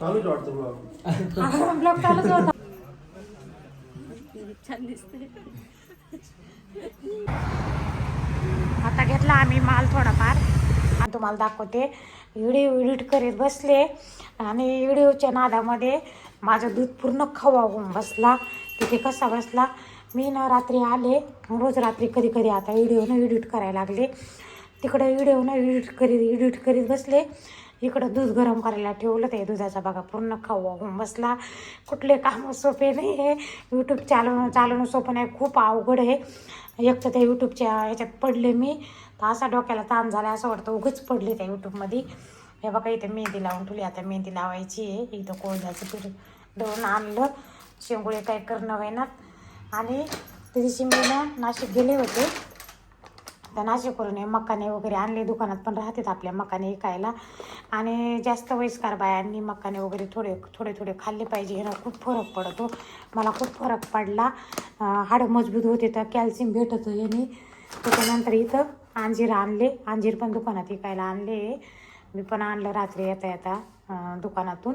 चालूच वाटतं blog. Blog चालूच होता. छान दिसते आता घेतला आम्ही माल थोडाफार. आणि तुम्हाला दाखवते. व्हिडिओ एडिट करीत बसले. आणि व्हिडिओच्या नादामध्ये माझं दूध पूर्ण खवा होऊन बसला. तिथे कसा बसला? मी ना रात्री आले. रोज रात्री कधी कधी आता व्हिडिओनं एडिट करायला लागले. तिकडे व्हिडिओनं एडिट करीत एडिट करीत बसले. इकडं दूध गरम करायला ठेवलं ते दुधाचा बघा पूर्ण खाऊ होऊन बसला. कुठले कामं सोपे नाही आहे यूट्यूब चालवणं चालवणं सोपं नाही खूप अवघड आहे. एक तर त्या यूट्यूबच्या ह्याच्यात पडले मी. तर असा डोक्याला ताण झाला असं वाटतं उगच पडले त्या यूट्यूबमध्ये हे बघा इथे मेहंदी लावून ठेवली. आता मेहंदी लावायची आहे. इथं कोळद्याचं पीठ दळून आणलं. शेंगुळे काय करणं वेणार आणि त्या दिवशी मी ना नाशिक गेले होते. तर नाशिकवरून हे मकाने वगैरे आणले. दुकानात पण राहतात आपल्या मकाने विकायला. आणि जास्त वयस्कार बायांनी मकाने वगैरे थोडे थोडे थोडे खाल्ले पाहिजे. ह्यानं खूप फरक पडतो. मला खूप फरक पडला. हाडं मजबूत होते तर कॅल्शियम भेटतं याने. त्याच्यानंतर इथं अंजीर आणले. अंजीर पण दुकानात विकायला आणले. मी पण आणलं रात्री येता येता दुकानातून.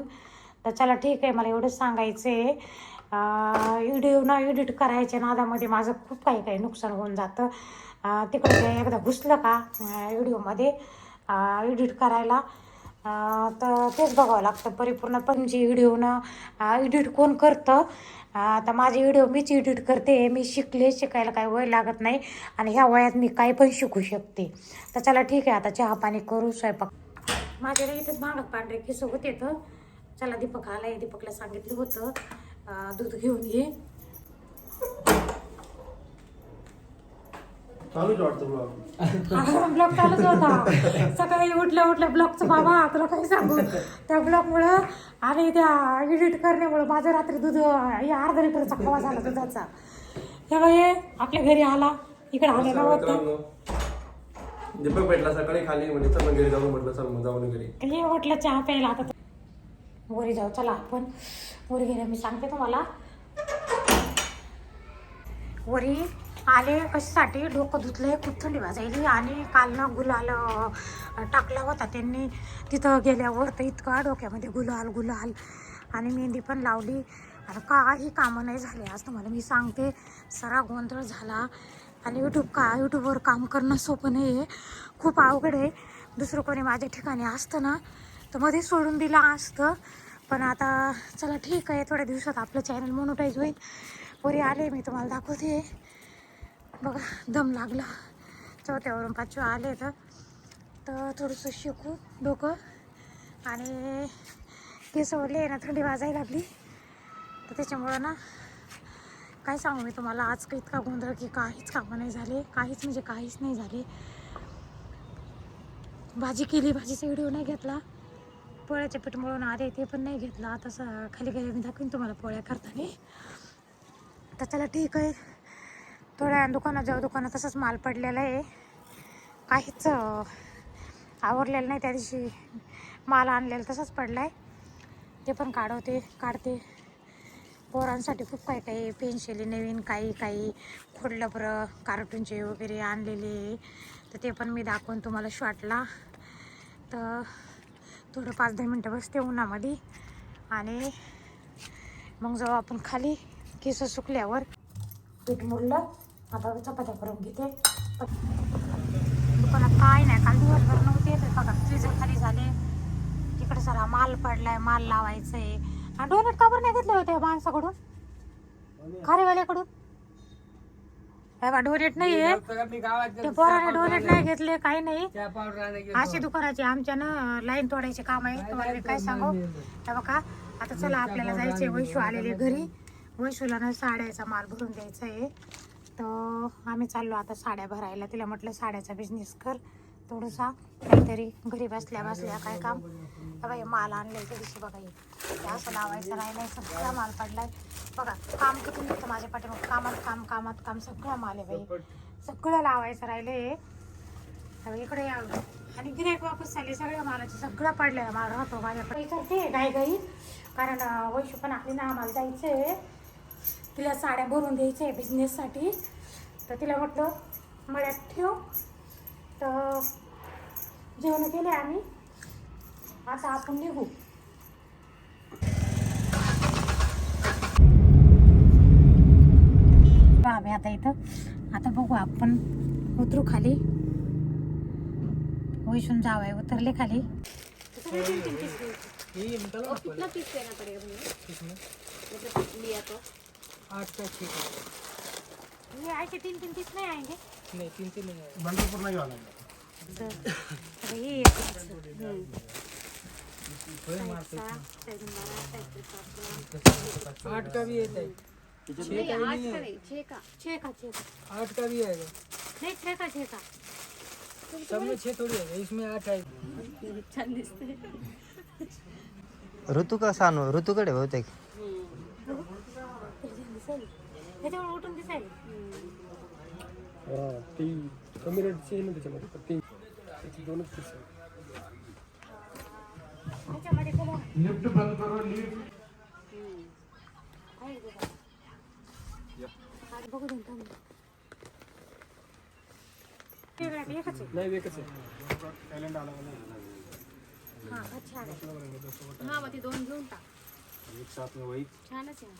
तर चला ठीक आहे मला एवढंच सांगायचं आहे व्हिडिओ ना एडिट करायच्या नादामध्ये माझं खूप काही काही नुकसान होऊन जातं. तिकडे एकदा घुसलं का व्हिडिओमध्ये एडिट करायला. तर तेच बघावं लागतं परिपूर्ण. तुमची व्हिडिओ ना एडिट कोण करतं? आता माझे व्हिडिओ मीच एडिट करते. मी शिकले शिकायला काही वय लागत नाही. आणि ह्या वयात मी काही पण शिकू शकते. तर चला ठीक आहे आता चहा पाणी करू स्वयंपाक. माझ्याला इथंच भांगत पांढरे केस होते तर. चला दीपक आलाय. दीपकला सांगितलं होतं. दूध घेऊन ये. चालूच वाटतं ब्लॉग. ब्लॉग चालूच होता. सकाळी उठल्या उठल्या ब्लॉगचं बाबा तुला काही सांगू? त्या ब्लॉगमुळं आणि त्या एडिट करण्यामुळं माझं रात्री दूध हे अर्धा लिटरचा खवा झाला दुधाचा. तेव्हा हे आपल्या घरी आला. इकडे आलेला होता दीपक भेटला सकाळी खाली म्हणजे चल मग घरी जाऊन म्हटलं चल मग जाऊन घरी. हे म्हटलं चहा प्यायला आता वरी जाऊ चला आपण. वरी गेल्या मी सांगते तुम्हाला. वरी आले कशासाठी? डोकं धुतलंय खूप थंडी वाजायली आणि काल ना गुलाल टाकला होता त्यांनी. तिथं गेल्यावर तर इतका डोक्यामध्ये गुलाल गुलाल. आणि मेहंदी पण लावली. आणि काही कामं नाही झाले आज तुम्हाला. मी सांगते सरा गोंधळ झाला. आणि यूट्यूब का यूट्यूबवर काम करणं सोपं नाही आहे खूप अवघड आहे. दुसरं कोणी माझ्या ठिकाणी असतं ना तर मध्ये सोडून दिलं असतं. पण आता चला ठीक आहे. थोड्या दिवसात आपलं चॅनल मोनोटाईज होईल. पोरी आले मी तुम्हाला दाखवते. बघा दम लागला. चौथ्यावरून पाचव्या आले तर तर थोडंसं शिकू डोकं. आणि केस ओढले ना थंडी वाजायला लागली. तर त्याच्यामुळं ना काय सांगू मी तुम्हाला आज इतका गोंधळ की काहीच कामं नाही झाले. काहीच म्हणजे काहीच नाही झाले. भाजी केली भाजीचा व्हिडिओ नाही घेतला. पोळ्याच्या पीठ मळून आले ते पण नाही घेतला. आता खाली गेले मी दाखवीन तुम्हाला पोळ्या करताना. तर चला ठीक आहे. थोड्या दुकानात जाऊ दुकानात तसंच माल पडलेला आहे. काहीच आवरलेलं नाही. त्या दिवशी माल आणलेला तसंच पडला आहे ते पण काढवते काढते. पोरांसाठी खूप काही काही पेन्शिली नवीन काही काही खोडलंबरं कार्टूनचे वगैरे आणलेले तर ते पण मी दाखवून तुम्हाला शॉटला तर थोडं पाच दहा मिनटं बसते उन्हामध्ये. आणि मग जाऊ आपण खाली. केस सुकल्यावर पीठ मुरलं आता चपात्या करून घेते दुकानात काय नाही काल दिवसभर नव्हते तर बघा फ्रीजर खाली झाले तिकडे सारा माल पडलाय माल लावायचा आहे आणि डोनेट का बरं नाही घेतले होते माणसाकडून खारेवाल्याकडून हे डोनेट नाही आहे ते पोराने डोनेट नाही घेतले काही नाही अशी दुकानाची आमच्या ना लाईन तोडायचे काम आहे तुम्हाला काय सांगू हे बघा आता चला आपल्याला जायचंय वैशू आलेले घरी वैशूला ना साड्याचा माल भरून द्यायचा आहे आम्ही चाललो आता साड्या भरायला. तिला म्हटलं साड्याचा बिझनेस कर थोडंसा. काहीतरी घरी बसल्या बसल्या काय काम. बाई हे माल आणलं त्या दिवशी बघा हे. असं लावायचं नाही सगळा माल पडलाय. बघा काम किती निघतं माझ्या पाठीमाग. कामात काम कामात काम सगळं माल आहे बाई. सगळं लावायचं राहिले इकडे आणि गिरायक वापस झाले सगळ्या मालाचे सगळं पडलंय. माल राहतो माझ्याकडे करते गाई गाई कारण वैशू पण आपली ना आम्हाला जायचंय. तिला साड्या भरून द्यायच्या आहे बिझनेससाठी तर तिला म्हटलं मळ्यात ठेव. तर जेवण केले आम्ही. आता आपण निघू. बाबे आता इथं. आता बघू आपण उतरू खाली. वैशून आहे उतरले खाली. कितना पीस लेना पड़ेगा भैया आठ का ये ऐसे तीन तीन पीस नहीं आएँगे? नहीं तीन तीन नहीं आएगा। हे एक साईज बारा, साईज पाचला. आठ का भी है छः का नहीं का है। नहीं छः का। छः का छः का। आठ का भी आएगा। नाही छः का छः का। सब में छः थोड़ी इसमें आठ आएगा। ऋतू ऋतूकडे बहुतेक? त्याच्यावर उठून दिसेल हा ती कमी रेटची आहे ना त्याच्यामध्ये पण ती त्याची दोनच पीस आहे लिफ्ट बंद नाही एकच आहे टॅलेंट आला हा. हा मग ते दोन घेऊन टाक एक साथ में वही छानच आहे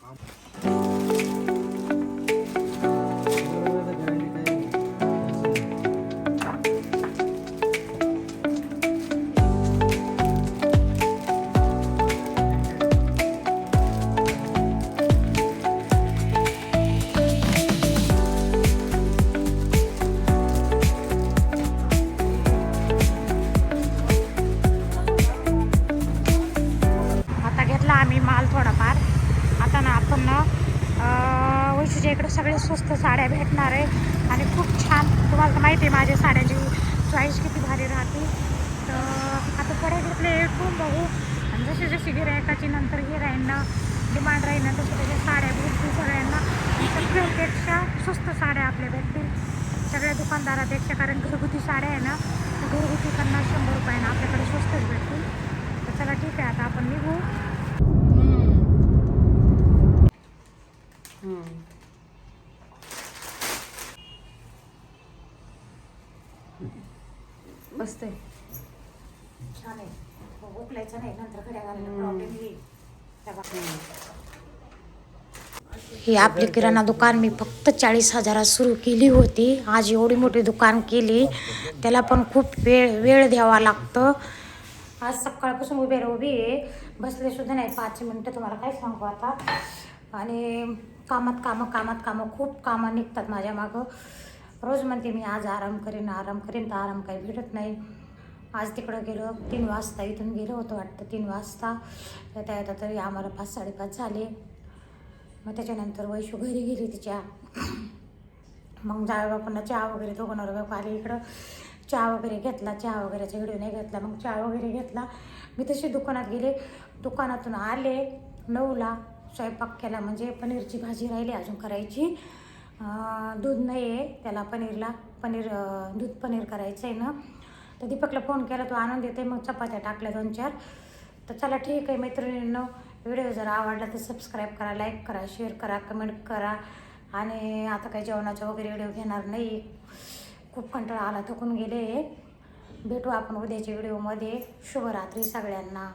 इकडे सगळे स्वस्त साड्या भेटणार आहे. आणि खूप छान तुम्हाला तर माहिती आहे माझ्या साड्याची चॉईस किती भारी राहते. तर आता थोड्या घेतले ठेवून बघू. आणि जशी जशी गिरायकाची नंतर गिरायंना डिमांड राहील ना तसं त्याच्या साड्या भेटतील सगळ्यांना. सगळ्यापेक्षा स्वस्त साड्या आपल्या भेटतील. सगळ्या दुकानदारापेक्षा कारण घरगुती साड्या आहे ना तर घरगुती पन्नास शंभर रुपयानं आपल्याकडे स्वस्तच भेटतील. तर चला ठीक आहे आता आपण निघू. मस्त आहे. छान आहे. हो, उकलायचं नाही नंतर घड्या घालायला प्रॉब्लेम येईल. तेव्हा. ही आपली किराणा दुकान मी फक्त चाळीस हजारात सुरू केली होती. आज एवढी मोठी दुकान केली. त्याला पण खूप वेळ वेळ द्यावा लागतं. आज सकाळपासून उभे उभी आहे. बसले सुद्धा नाही. पाच मिनटं तुम्हाला काय सांगू आता. आणि कामात कामं कामात कामं खूप कामं निघतात माझ्या मागं. रोज म्हणते मी आज आराम करेन आराम करेन तर आराम काही भेटत नाही. आज तिकडं गेलो तीन वाजता इथून गेलो होतो वाटतं तीन वाजता. येता येता तरी आम्हाला पाच साडेपाच झाले. मग त्याच्यानंतर वैशू घरी गेली तिच्या. मग जावे बापांना चहा वगैरे दोघं बाप आले इकडं. चहा वगैरे घेतला चहा वगैरेचा व्हिडिओ नाही घेतला. मग चहा वगैरे घेतला. मी तशी दुकानात गेले. दुकानातून आले नऊला. स्वयंपाक केला म्हणजे पनीरची भाजी राहिली अजून करायची. दूध नाही आहे त्याला पनीरला पनीर दूध पनीर करायचं आहे ना. तर दीपकला फोन केला तो आणून देते मग चपात्या टाकल्या दोन चार. तर चला ठीक आहे मैत्रिणींनो व्हिडिओ जर आवडला तर सबस्क्राईब करा लाईक करा शेअर करा कमेंट करा. आणि आता काही जेवणाचा वगैरे व्हिडिओ घेणार नाही. खूप कंटाळा आला थकून गेले. भेटू आपण उद्याच्या व्हिडिओमध्ये शुभरात्री सगळ्यांना.